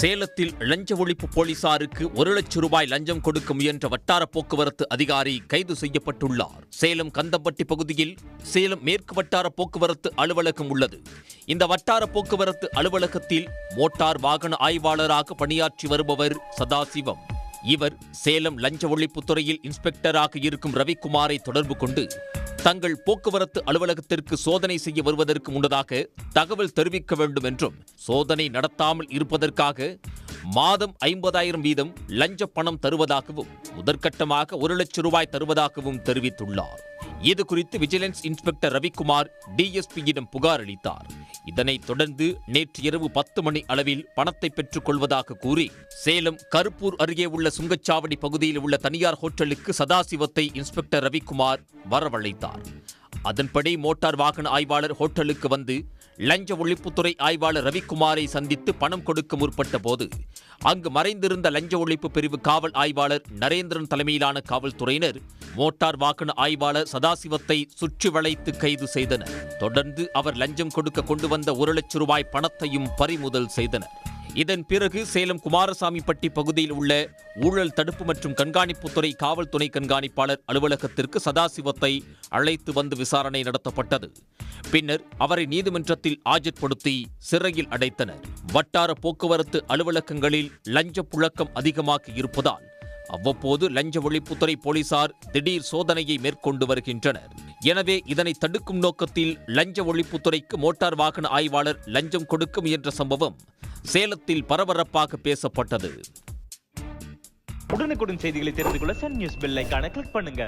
சேலத்தில் லஞ்ச ஒழிப்பு போலீசாருக்கு ஒரு லட்சம் ரூபாய் லஞ்சம் கொடுக்க முயன்ற வட்டார போக்குவரத்து அதிகாரி கைது செய்யப்பட்டுள்ளார். சேலம் கந்தம்பட்டி பகுதியில் சேலம் மேற்கு வட்டார போக்குவரத்து அலுவலகம் உள்ளது. இந்த வட்டார போக்குவரத்து அலுவலகத்தில் மோட்டார் வாகன ஆய்வாளராக பணியாற்றி வருபவர் சதாசிவம். இவர் சேலம் லஞ்ச ஒழிப்பு துறையில் இன்ஸ்பெக்டராக இருக்கும் ரவிக்குமாரை தொடர்பு கொண்டு தங்கள் போக்குவரத்து அலுவலகத்திற்கு சோதனை செய்ய வருவதற்கு முன்னதாக தகவல் தெரிவிக்க வேண்டும் என்றும் சோதனை நடத்தாமல் இருப்பதற்காக மாதம் ஐம்பதாயிரம் வீதம் லஞ்ச பணம் தருவதாகவும் முதற்கட்டமாக ஒரு லட்சம் ரூபாய் தருவதாகவும் தெரிவித்துள்ளார். இது குறித்து விஜிலன்ஸ் இன்ஸ்பெக்டர் ரவிக்குமார் டிஎஸ்பியிடம் புகார் அளித்தார். இதனைத் தொடர்ந்து நேற்று இரவு பத்து மணி அளவில் பணத்தை பெற்றுக் கொள்வதாக கூறி சேலம் கருப்பூர் அருகே உள்ள சுங்கச்சாவடி பகுதியில் உள்ள தனியார் ஹோட்டலுக்கு சதாசிவத்தை இன்ஸ்பெக்டர் ரவிக்குமார் வரவழைத்தார். அதன்படி மோட்டார் வாகன ஆய்வாளர் ஹோட்டலுக்கு வந்து லஞ்ச ஒழிப்புத்துறை ஆய்வாளர் ரவிக்குமாரை சந்தித்து பணம் கொடுக்க முற்பட்ட போது அங்கு மறைந்திருந்த லஞ்ச ஒழிப்பு பிரிவு காவல் ஆய்வாளர் நரேந்திரன் தலைமையிலான காவல்துறையினர் மோட்டார் வாகன ஆய்வாளர் சதாசிவத்தை சுற்றி வளைத்து கைது செய்தனர். தொடர்ந்து அவர் லஞ்சம் கொடுக்க கொண்டு வந்த ஒரு லட்சம் ரூபாய் பணத்தையும் பறிமுதல் செய்தனர். இதன் பிறகு சேலம் குமாரசாமிப்பட்டி பகுதியில் உள்ள ஊழல் தடுப்பு மற்றும் கண்காணிப்புத்துறை காவல் துணை கண்காணிப்பாளர் அலுவலகத்திற்கு சதாசிவத்தை அழைத்து வந்து விசாரணை நடத்தப்பட்டது. பின்னர் அவரை நீதிமன்றத்தில் ஆஜர்படுத்தி சிறையில் அடைத்தனர். வட்டார போக்குவரத்து அலுவலகங்களில் லஞ்ச புழக்கம் அதிகமாக இருப்பதால் அவ்வப்போது லஞ்ச ஒழிப்புத்துறை போலீசார் திடீர் சோதனையை மேற்கொண்டு வருகின்றனர். எனவே இதனை தடுக்கும் நோக்கத்தில் லஞ்ச ஒழிப்புத்துறைக்கு மோட்டார் வாகன ஆய்வாளர் லஞ்சம் கொடுக்கும் என்ற சம்பவம் சேலத்தில் பரபரப்பாக பேசப்பட்டது. உடனுக்குடன் செய்திகளை தெரிந்து கொள்ள சன் நியூஸ் பெல் ஐகானை கிளிக் பண்ணுங்க.